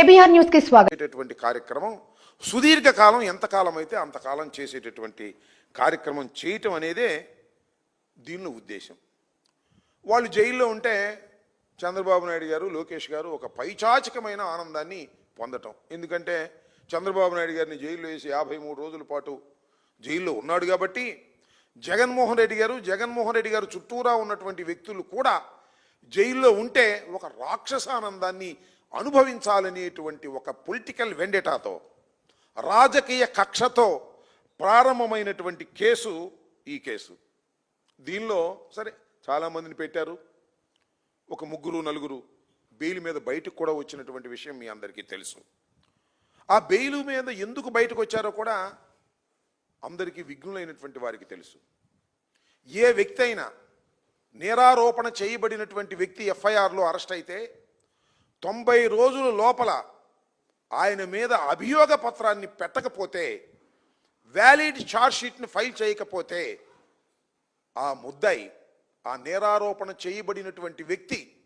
KBR న్యూస్కి స్వాగతం కార్యక్రమం సుదీర్ఘకాలం ఎంతకాలం అయితే అంతకాలం చేసేటటువంటి కార్యక్రమం చేయటం అనేదే దీనిలో ఉద్దేశం. వాళ్ళు జైల్లో ఉంటే చంద్రబాబు నాయుడు గారు లోకేష్ గారు ఒక పైచాచికమైన ఆనందాన్ని పొందటం. ఎందుకంటే చంద్రబాబు నాయుడు గారిని జైల్లో వేసి యాభై మూడు రోజుల పాటు జైల్లో ఉన్నాడు కాబట్టి జగన్మోహన్ రెడ్డి గారు జగన్మోహన్ రెడ్డి గారు చుట్టూరా ఉన్నటువంటి వ్యక్తులు కూడా జైల్లో ఉంటే ఒక రాక్షసానందాన్ని అనుభవించాలనేటువంటి ఒక పొలిటికల్ వెండెటాతో రాజకీయ కక్షతో ప్రారంభమైనటువంటి కేసు ఈ కేసు. దీనిలో సరే చాలామందిని పెట్టారు. ఒక ముగ్గురు నలుగురు బెయిల్ మీద బయటకు కూడా వచ్చినటువంటి విషయం మీ అందరికీ తెలుసు. ఆ బెయిల్ మీద ఎందుకు బయటకు వచ్చారో కూడా అందరికీ విఘ్నులైనటువంటి వారికి తెలుసు. ఏ వ్యక్తి అయినా నేరారోపణ చేయబడినటువంటి వ్యక్తి ఎఫ్ఐఆర్లో అరెస్ట్ అయితే తొంభై రోజుల లోపల ఆయన మీద అభియోగ పత్రాన్ని పెట్టకపోతే వ్యాలిడ్ షీట్ని ఫైల్ చేయకపోతే ఆ ముద్దాయి ఆ నేరారోపణ చేయబడినటువంటి వ్యక్తి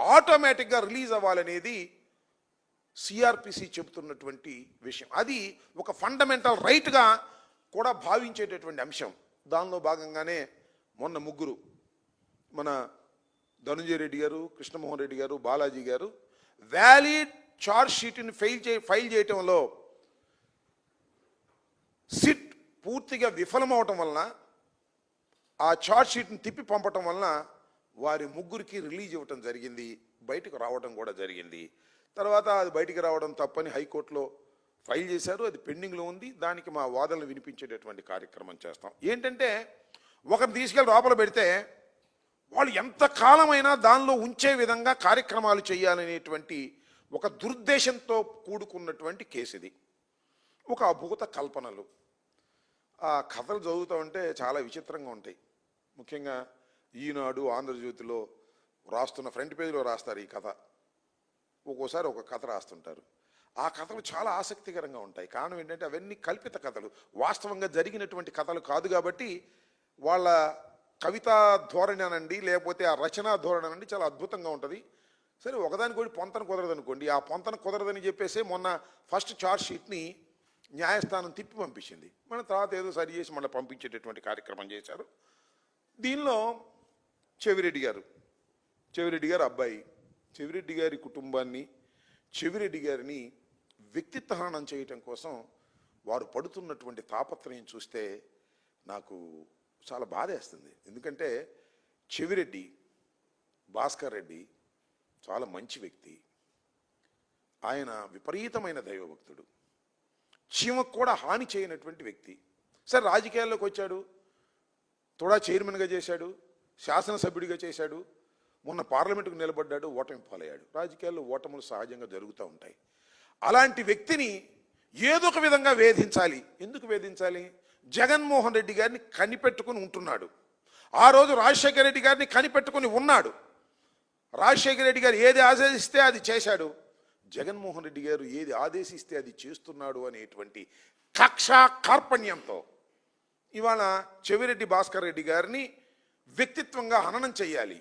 ఆటోమేటిక్గా రిలీజ్ అవ్వాలనేది సిఆర్పిసి చెబుతున్నటువంటి విషయం. అది ఒక ఫండమెంటల్ రైట్గా కూడా భావించేటటువంటి అంశం. దానిలో భాగంగానే మొన్న ముగ్గురు మన ధనుంజయ రెడ్డి గారు కృష్ణమోహన్ రెడ్డి గారు బాలాజీ గారు వ్యాలిడ్ చార్జ్ షీట్ని ఫైల్ చే ఫైల్ చేయటంలో సిట్ పూర్తిగా విఫలమవటం వలన ఆ చార్జ్ షీట్ని తిప్పి పంపటం వలన వారి ముగ్గురికి రిలీజ్ ఇవ్వటం జరిగింది బయటకు రావడం కూడా జరిగింది. తర్వాత అది బయటికి రావడం తప్పని హైకోర్టులో ఫైల్ చేశారు అది పెండింగ్లో ఉంది దానికి మా వాదనలు వినిపించేటటువంటి కార్యక్రమం చేస్తాం. ఏంటంటే ఒకరిని తీసుకెళ్ళి లోపల పెడితే వాళ్ళు ఎంత కాలమైనా దానిలో ఉంచే విధంగా కార్యక్రమాలు చేయాలనేటువంటి ఒక దుర్దేశంతో కూడుకున్నటువంటి కేసు ఇది ఒక అభూత కల్పనలు. ఆ కథలు చదువుతూ ఉంటే చాలా విచిత్రంగా ఉంటాయి. ముఖ్యంగా ఈనాడు ఆంధ్రజ్యోతిలో రాస్తున్న ఫ్రంట్ పేజీలో రాస్తారు ఈ కథ. ఒక్కోసారి ఒక కథ రాస్తుంటారు. ఆ కథలు చాలా ఆసక్తికరంగా ఉంటాయి. కారణం ఏంటంటే అవన్నీ కల్పిత కథలు. వాస్తవంగా జరిగినటువంటి కథలు కాదు కాబట్టి వాళ్ళ కవితా ధోరణి అనండి లేకపోతే ఆ రచనా ధోరణి అనండి చాలా అద్భుతంగా ఉంటుంది. సరే ఒకదానికి కూడా పొంతన కుదరదు అనుకోండి ఆ పొంతన కుదరదని చెప్పేసి మొన్న ఫస్ట్ చార్జ్ షీట్ని న్యాయస్థానం తిప్పి పంపించింది. మన తర్వాత ఏదో సరి చేసి మళ్ళీ పంపించేటటువంటి కార్యక్రమం చేశారు. దీనిలో చెవిరెడ్డి గారు చెవిరెడ్డి గారు అబ్బాయి చెవిరెడ్డి గారి కుటుంబాన్ని చెవిరెడ్డి గారిని వ్యక్తిత్వహనం చేయటం కోసం వారు పడుతున్నటువంటి తాపత్రయం చూస్తే నాకు చాలా బాధేస్తుంది. ఎందుకంటే చెవిరెడ్డి భాస్కర్ రెడ్డి చాలా మంచి వ్యక్తి. ఆయన విపరీతమైన దైవభక్తుడు. చీమకు కూడా హాని చేయనటువంటి వ్యక్తి. సరే రాజకీయాల్లోకి వచ్చాడు. తోడా చైర్మన్గా చేశాడు. శాసనసభ్యుడిగా చేశాడు. మొన్న పార్లమెంటుకు నిలబడ్డాడు. ఓటమి పాలయ్యాడు. రాజకీయాల్లో ఓటములు సహజంగా జరుగుతూ ఉంటాయి. అలాంటి వ్యక్తిని ఏదో ఒక విధంగా వేధించాలి. ఎందుకు వేధించాలి? జగన్మోహన్ రెడ్డి గారిని కనిపెట్టుకుని ఉంటున్నాడు. ఆ రోజు రాజశేఖర రెడ్డి గారిని కనిపెట్టుకుని ఉన్నాడు. రాజశేఖర రెడ్డి గారు ఏది ఆదేశిస్తే అది చేశాడు. జగన్మోహన్ రెడ్డి గారు ఏది ఆదేశిస్తే అది చేస్తున్నాడు అనేటువంటి కక్షా కార్పణ్యంతో ఇవాళ చెవిరెడ్డి భాస్కర్ రెడ్డి గారిని వ్యక్తిత్వంగా హననం చేయాలి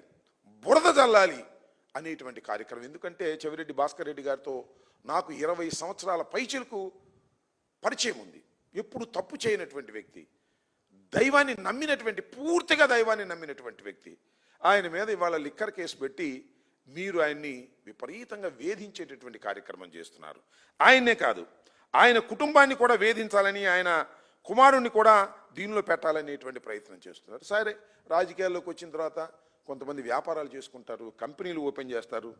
బురద జల్లాలి అనేటువంటి కార్యక్రమం. ఎందుకంటే చెవిరెడ్డి భాస్కర్ రెడ్డి గారితో నాకు ఇరవై సంవత్సరాల పైచిలకు పరిచయం ఉంది. ఎప్పుడు తప్పు చేయనటువంటి వ్యక్తి దైవాన్ని నమ్మినటువంటి పూర్తిగా దైవాన్ని నమ్మినటువంటి వ్యక్తి ఆయన మీద ఇవాళ లిక్కర్ కేసు పెట్టి మీరు ఆయన్ని విపరీతంగా వేధించేటటువంటి కార్యక్రమం చేస్తున్నారు. ఆయన్నే కాదు ఆయన కుటుంబాన్ని కూడా వేధించాలని ఆయన కుమారుణ్ణి కూడా దీనిలో పెట్టాలనేటువంటి ప్రయత్నం చేస్తున్నారు. సరే రాజకీయాల్లోకి వచ్చిన తర్వాత కొంతమంది వ్యాపారాలు చేసుకుంటారు కంపెనీలు ఓపెన్ చేస్తారు.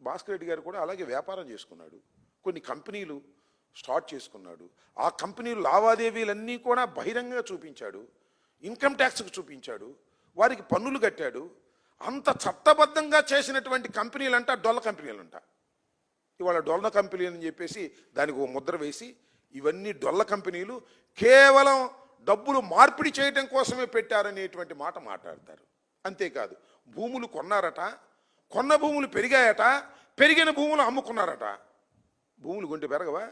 భాస్కర్ రెడ్డి గారు కూడా అలాగే వ్యాపారం చేసుకున్నాడు. కొన్ని కంపెనీలు స్టార్ట్ చేసుకున్నాడు. ఆ కంపెనీలు లావాదేవీలన్నీ కూడా బహిరంగంగా చూపించాడు. ఇన్కమ్ ట్యాక్స్కి చూపించాడు. వారికి పన్నులు కట్టాడు. అంత చట్టబద్ధంగా చేసినటువంటి కంపెనీలు అంట డొల్ల కంపెనీలు అంట ఇవాళ డొల్ల కంపెనీ అని చెప్పేసి దానికి ఓ ముద్ర వేసి ఇవన్నీ డొల్ల కంపెనీలు కేవలం డబ్బులు మార్పిడి చేయటం కోసమే పెట్టారనేటువంటి మాట మాట్లాడతారు. అంతేకాదు భూములు కొన్నారట కొన్న భూములు పెరిగాయట పెరిగిన భూములు అమ్ముకున్నారట. భూములు కొంటే పెరగవా?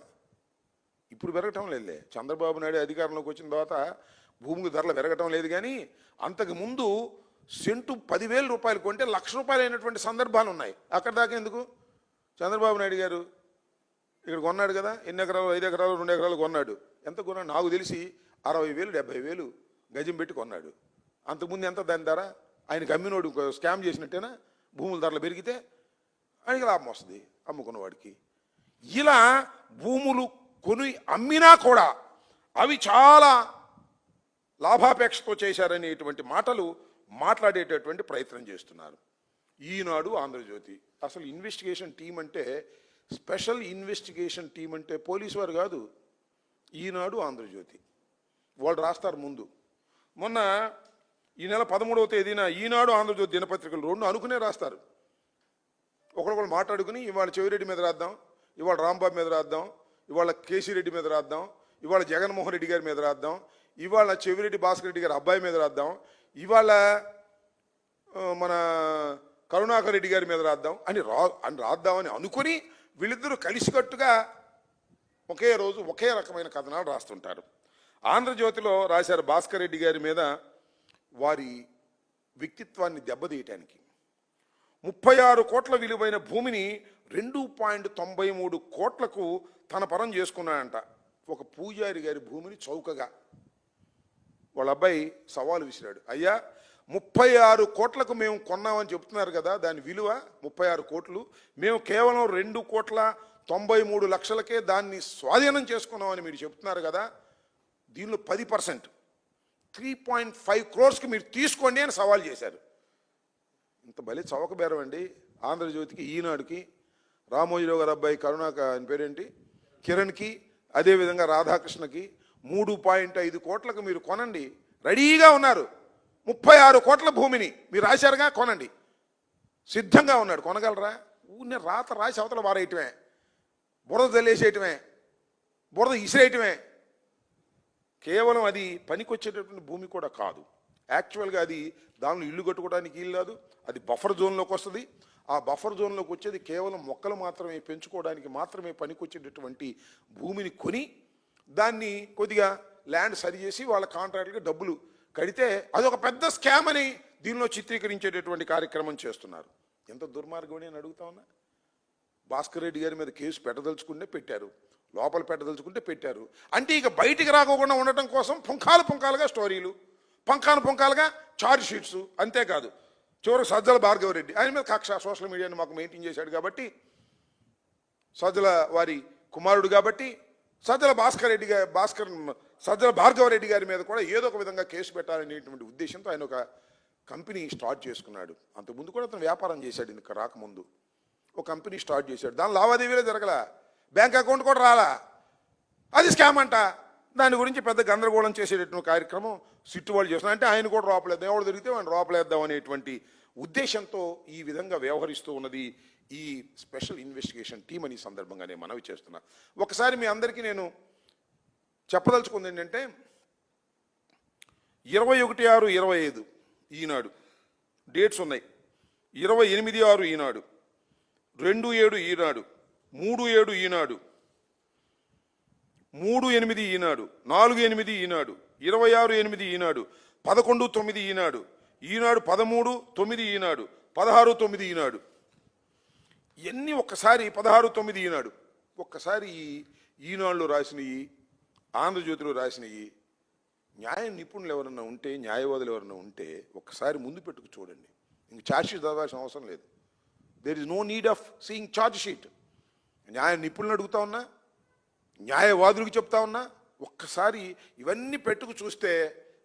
ఇప్పుడు పెరగటం లేదులే. చంద్రబాబు నాయుడు అధికారంలోకి వచ్చిన తర్వాత భూమికి ధరలు పెరగటం లేదు కానీ అంతకు ముందు సెంటు పదివేల రూపాయలు కొంటే లక్ష రూపాయలు అయినటువంటి సందర్భాలు ఉన్నాయి. అక్కడ దాకా ఎందుకు? చంద్రబాబు నాయుడు గారు ఇక్కడ కొన్నాడు కదా ఎన్ని ఎకరాలు? ఐదు ఎకరాలు రెండు ఎకరాలు కొన్నాడు. ఎంత కొన్నాడు? నాకు తెలిసి అరవై వేలు డెబ్బై వేలు గజం పెట్టి కొన్నాడు. అంతకుముందు ఎంత దాని ధర? ఆయనకి అమ్మినోడు స్కామ్ చేసినట్టేనా? భూముల ధరలు పెరిగితే ఆయనకి లాభం వస్తుంది అమ్ముకున్నవాడికి. ఇలా భూములు కొని అమ్మినా కూడా అవి చాలా లాభాపేక్షతో చేశారనేటువంటి మాటలు మాట్లాడేటటువంటి ప్రయత్నం చేస్తున్నారు. ఈనాడు ఆంధ్రజ్యోతి అసలు ఇన్వెస్టిగేషన్ టీం అంటే స్పెషల్ ఇన్వెస్టిగేషన్ టీం అంటే పోలీసు వారు కాదు ఈనాడు ఆంధ్రజ్యోతి. వాళ్ళు రాస్తారు ముందు. మొన్న ఈ నెల పదమూడవ తేదీన ఈనాడు ఆంధ్రజ్యోతి దినపత్రికలు రెండు అనుకునే రాస్తారు. ఒకరికొకరు మాట్లాడుకుని ఇవాళ చెవిరెడ్డి మీద రాద్దాం ఇవాళ రాంబాబు మీద రాద్దాం ఇవాళ కేసీ రెడ్డి మీద రాద్దాం ఇవాళ జగన్మోహన్ రెడ్డి గారి మీద రాద్దాం ఇవాళ చెవిరెడ్డి భాస్కర్ రెడ్డి గారి అబ్బాయి మీద రాద్దాం ఇవాళ మన కరుణాకర్ రెడ్డి గారి మీద రాద్దాం అని రా అని రాద్దామని అనుకుని వీళ్ళిద్దరూ కలిసికట్టుగా ఒకే రోజు ఒకే రకమైన కథనాలు రాస్తుంటారు. ఆంధ్రజ్యోతిలో రాశారు భాస్కర్ రెడ్డి గారి మీద వారి వ్యక్తిత్వాన్ని దెబ్బతీయటానికి. ముప్పై ఆరు కోట్ల విలువైన భూమిని రెండు పాయింట్ తొంభై మూడు కోట్లకు తన పరం చేసుకున్నాడంట. ఒక పూజారి గారి భూమిని చౌకగా. వాళ్ళ అబ్బాయి సవాలు విసిరాడు. అయ్యా ముప్పై ఆరు కోట్లకు మేము కొన్నామని చెప్తున్నారు కదా దాని విలువ ముప్పై ఆరు కోట్లు. మేము కేవలం రెండు కోట్ల తొంభై మూడు లక్షలకే దాన్ని స్వాధీనం చేసుకున్నామని మీరు చెప్తున్నారు కదా దీనిలో పది పర్సెంట్. త్రీ పాయింట్ ఫైవ్ క్రోర్స్కి మీరు తీసుకోండి అని సవాల్ చేశారు. ఇంత భలే చౌకబేరం అండి. ఆంధ్రజ్యోతికి ఈనాడుకి రామోజీరావు గారి అబ్బాయి కరుణాక ఆయన పేరేంటి? కిరణ్కి అదేవిధంగా రాధాకృష్ణకి మూడు పాయింట్ ఐదు కోట్లకు మీరు కొనండి. రెడీగా ఉన్నారు. ముప్పై ఆరు కోట్ల భూమిని మీరు రాశారుగా? కొనండి. సిద్ధంగా ఉన్నాడు. కొనగలరా? ఊరిని రాత రాసి అవతల వారేయటమే. బురద తెల్లేసేయటమే బురద ఇసిరేయటమే. కేవలం అది పనికొచ్చేటటువంటి భూమి కూడా కాదు. యాక్చువల్గా అది దానిలో ఇల్లు కట్టుకోవడానికి ఇల్లు కాదు. అది బఫర్ జోన్లోకి వస్తుంది. ఆ బఫర్ జోన్లోకి వచ్చేది కేవలం మొక్కలు మాత్రమే పెంచుకోవడానికి మాత్రమే పనికొచ్చేటటువంటి భూమిని కొని దాన్ని కొద్దిగా ల్యాండ్ సరి చేసి వాళ్ళ కాంట్రాక్ట్కి డబ్బులు కడితే అదొక పెద్ద స్కామ్ అని దీనిలో చిత్రీకరించేటటువంటి కార్యక్రమం చేస్తున్నారు. ఎంత దుర్మార్గం అని అడుగుతా ఉన్నా? భాస్కర్ రెడ్డి గారి మీద కేసు పెట్టదలుచుకుంటే పెట్టారు. లోపల పెట్టదలుచుకుంటే పెట్టారు. అంటే ఇక బయటికి రాకోకుండా ఉండటం కోసం పుంఖాలు పుంఖాలుగా స్టోరీలు పంకాను పుంఖాలుగా చార్జ్ షీట్స్ అంతేకాదు. చివరి సజ్జల భార్గవరెడ్డి ఆయన మీద కక్ష సోషల్ మీడియాని మాకు మెయింటైన్ చేశాడు కాబట్టి సజ్జల వారి కుమారుడు కాబట్టి సజ్జల భాస్కర్ రెడ్డి గారి భాస్కర్ సజ్జల భార్గవరెడ్డి గారి మీద కూడా ఏదో ఒక విధంగా కేసు పెట్టాలనేటువంటి ఉద్దేశంతో ఆయన ఒక కంపెనీ స్టార్ట్ చేసుకున్నాడు. అంతకుముందు కూడా అతను వ్యాపారం చేశాడు ఇంకా రాకముందు. ఒక కంపెనీ స్టార్ట్ చేశాడు. దాని లావాదేవీలే జరగల. బ్యాంక్ అకౌంట్ కూడా రాలా. అది స్కామ్ అంట. దాని గురించి పెద్ద గందరగోళం చేసేటటువంటి కార్యక్రమం సిట్టు వాళ్ళు చేస్తున్నారు. అంటే ఆయన కూడా రోపలేద్దాం ఎవరు దొరికితే ఆయన రోపలేద్దాం అనేటువంటి ఉద్దేశంతో ఈ విధంగా వ్యవహరిస్తూ ఉన్నది ఈ స్పెషల్ ఇన్వెస్టిగేషన్ టీం అని సందర్భంగా నేను మనవి చేస్తున్నా. ఒకసారి మీ అందరికీ నేను చెప్పదలుచుకుంది ఏంటంటే ఇరవై ఒకటి ఆరు ఇరవై ఐదు ఈనాడు డేట్స్ ఉన్నాయి. ఇరవై ఎనిమిది ఆరు ఈనాడు రెండు ఏడు ఈనాడు మూడు ఏడు ఈనాడు మూడు ఎనిమిది ఈనాడు నాలుగు ఎనిమిది ఈనాడు ఇరవై ఆరు ఎనిమిది ఈనాడు పదకొండు తొమ్మిది ఈనాడు ఈనాడు పదమూడు తొమ్మిది ఈనాడు పదహారు తొమ్మిది ఈనాడు. ఇవన్నీ ఒక్కసారి పదహారు తొమ్మిది ఈనాడు? ఒక్కసారి ఈ ఈనాడులో రాసినవి ఆంధ్రజ్యోతిలో రాసినవి న్యాయ నిపుణులు ఎవరన్నా ఉంటే న్యాయవాదులు ఎవరన్నా ఉంటే ఒక్కసారి ముందు పెట్టుకు చూడండి. ఇంక ఛార్జ్షీట్ చదవాల్సిన అవసరం లేదు. There is no need of seeing charge sheet న్యాయ నిపుణులు అడుగుతా ఉన్నా న్యాయవాదులకు చెప్తా ఉన్నా ఒక్కసారి ఇవన్నీ పెట్టుకు చూస్తే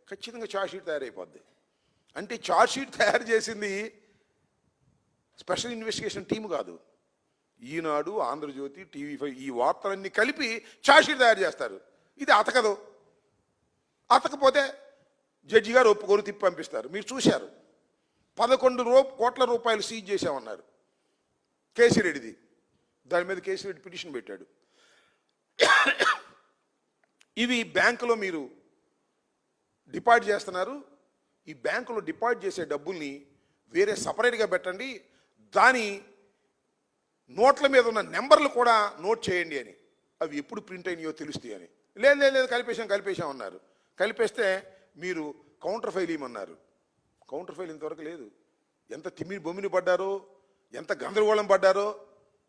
ఖచ్చితంగా ఛార్జ్షీట్ తయారైపోద్ది. అంటే ఛార్జ్షీట్ తయారు చేసింది స్పెషల్ ఇన్వెస్టిగేషన్ టీం కాదు. ఈనాడు ఆంధ్రజ్యోతి టీవీ ఫైవ్ ఈ వార్తలన్నీ కలిపి ఛార్జ్షీట్ తయారు చేస్తారు. ఇది అతకదు. అతకపోతే జడ్జి గారు ఒప్పుకొని తిప్పి పంపిస్తారు. మీరు చూశారు. పదకొండు రూ కోట్ల రూపాయలు సీజ్ చేశామన్నారు. కేసిరెడ్డిది. దాని మీద కేసిరెడ్డి పిటిషన్ పెట్టాడు. ఇవి బ్యాంకులో మీరు డిపాజిట్ చేస్తున్నారు. ఈ బ్యాంకులో డిపాజిట్ చేసే డబ్బుల్ని వేరే సపరేట్గా పెట్టండి. దాని నోట్ల మీద ఉన్న నెంబర్లు కూడా నోట్ చేయండి అని. అవి ఎప్పుడు ప్రింట్ అయినాయో తెలుస్తాయి అని. లేదు లేదు లేదు కలిపేశాం కలిపేశాం అన్నారు. కలిపేస్తే మీరు కౌంటర్ ఫైల్ ఇవ్వమన్నారు కౌంటర్ ఫైల్ ఇంతవరకు లేదు. ఎంత తిమ్మిడి బొమ్మిని పడ్డారో ఎంత గందరగోళం పడ్డారో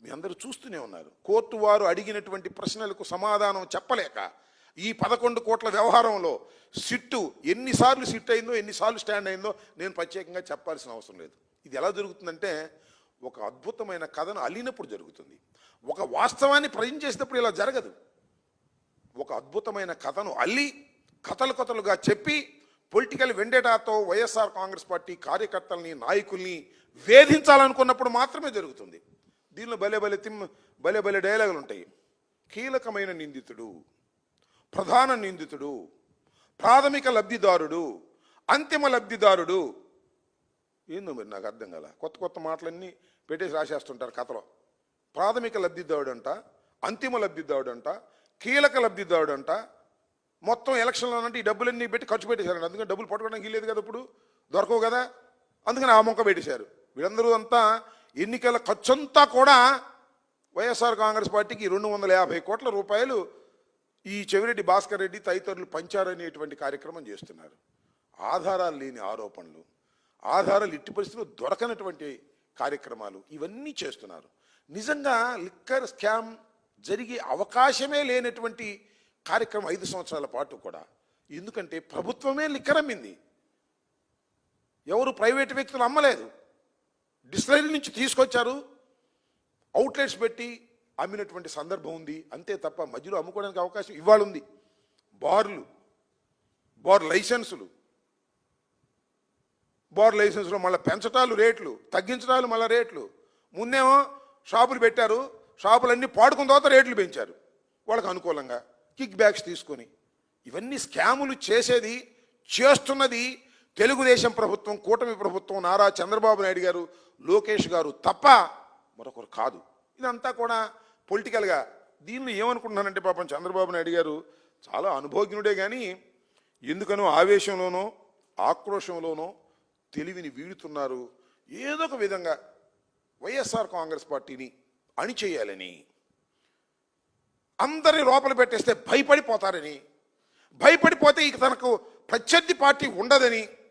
మీ అందరూ చూస్తూనే ఉన్నారు. కోర్టు వారు అడిగినటువంటి ప్రశ్నలకు సమాధానం చెప్పలేక ఈ పదకొండు కోట్ల వ్యవహారంలో సిట్టు ఎన్నిసార్లు సిట్ అయిందో ఎన్నిసార్లు స్టాండ్ అయిందో నేను ప్రత్యేకంగా చెప్పాల్సిన అవసరం లేదు. ఇది ఎలా జరుగుతుందంటే ఒక అద్భుతమైన కథను అల్లినప్పుడు జరుగుతుంది. ఒక వాస్తవాన్ని ప్రజెంట్ చేసినప్పుడు ఇలా జరగదు. ఒక అద్భుతమైన కథను అల్లి కథలు కథలుగా చెప్పి పొలిటికల్ వెండేటాతో వైఎస్ఆర్ కాంగ్రెస్ పార్టీ కార్యకర్తల్ని నాయకుల్ని వేధించాలనుకున్నప్పుడు మాత్రమే జరుగుతుంది. దీనిలో భలే భలే తిమ్ భలే భలే డైలాగులు ఉంటాయి. కీలకమైన నిందితుడు ప్రధాన నిందితుడు ప్రాథమిక లబ్ధిదారుడు అంతిమ లబ్ధిదారుడు. ఏందో మరి నాకు అర్థం కాల కొత్త కొత్త మాటలన్నీ పెట్టేసి రాసేస్తుంటారు కథలో. ప్రాథమిక లబ్ధిదారుడు అంట అంతిమ లబ్ధిదారుడు అంట కీలక లబ్ధిదారుడు అంట మొత్తం ఎలక్షన్లో అంటే ఈ డబ్బులన్నీ పెట్టి ఖర్చు పెట్టేశారండి అందుకని డబ్బులు పట్టుకోవడానికి లేదు కదా ఇప్పుడు. దొరకవు కదా. అందుకని ఆ మొక్క పెట్టేశారు. వీళ్ళందరూ అంతా ఎన్నికల ఖర్చంతా కూడా వైఎస్ఆర్ కాంగ్రెస్ పార్టీకి రెండు వందల యాభై కోట్ల రూపాయలు ఈ చెవిరెడ్డి భాస్కర్ రెడ్డి తదితరులు పంచారనేటువంటి కార్యక్రమం చేస్తున్నారు. ఆధారాలు లేని ఆరోపణలు ఆధారాలు ఇట్టి పరిస్థితుల్లో దొరకనటువంటి కార్యక్రమాలు ఇవన్నీ చేస్తున్నారు. నిజంగా లిక్కర్ స్కామ్ జరిగే అవకాశమే లేనటువంటి కార్యక్రమం ఐదు సంవత్సరాల పాటు కూడా. ఎందుకంటే ప్రభుత్వమే లిక్కర్ అమ్మింది ఎవరు ప్రైవేట్ వ్యక్తులు అమ్మలేదు. డిస్టిలరీ నుంచి తీసుకొచ్చారు. అవుట్లెట్స్ పెట్టి అమ్మినటువంటి సందర్భం ఉంది. అంతే తప్ప మధ్యలో అమ్ముకోవడానికి అవకాశం ఇవాళ ఉంది బార్లు బార్ లైసెన్సులు. బార్ లైసెన్స్లో మళ్ళీ పెంచటాలు రేట్లు తగ్గించటాలు మళ్ళీ రేట్లు. ముందేమో షాపులు పెట్టారు. షాపులన్నీ పాడుకున్న తర్వాత రేట్లు పెంచారు. వాళ్ళకి అనుకూలంగా కిక్ బ్యాక్స్ తీసుకొని. ఇవన్నీ స్కాములు చేసేది చేస్తున్నది తెలుగుదేశం ప్రభుత్వం కూటమి ప్రభుత్వం నారా చంద్రబాబు నాయుడు గారు లోకేష్ గారు తప్ప మరొకరు కాదు. ఇదంతా కూడా పొలిటికల్గా దీన్ని ఏమనుకుంటున్నానంటే పాపం చంద్రబాబు నాయుడు గారు చాలా అనుభోజ్ఞుడే కానీ ఎందుకనో ఆవేశంలోనో ఆక్రోషంలోనో తెలివిని వీడుతున్నారు. ఏదో ఒక విధంగా వైఎస్ఆర్ కాంగ్రెస్ పార్టీని అణిచేయాలని అందరి లోపల పెట్టేస్తే భయపడిపోతారని భయపడిపోతే ఇక తనకు ప్రత్యర్థి పార్టీ ఉండదని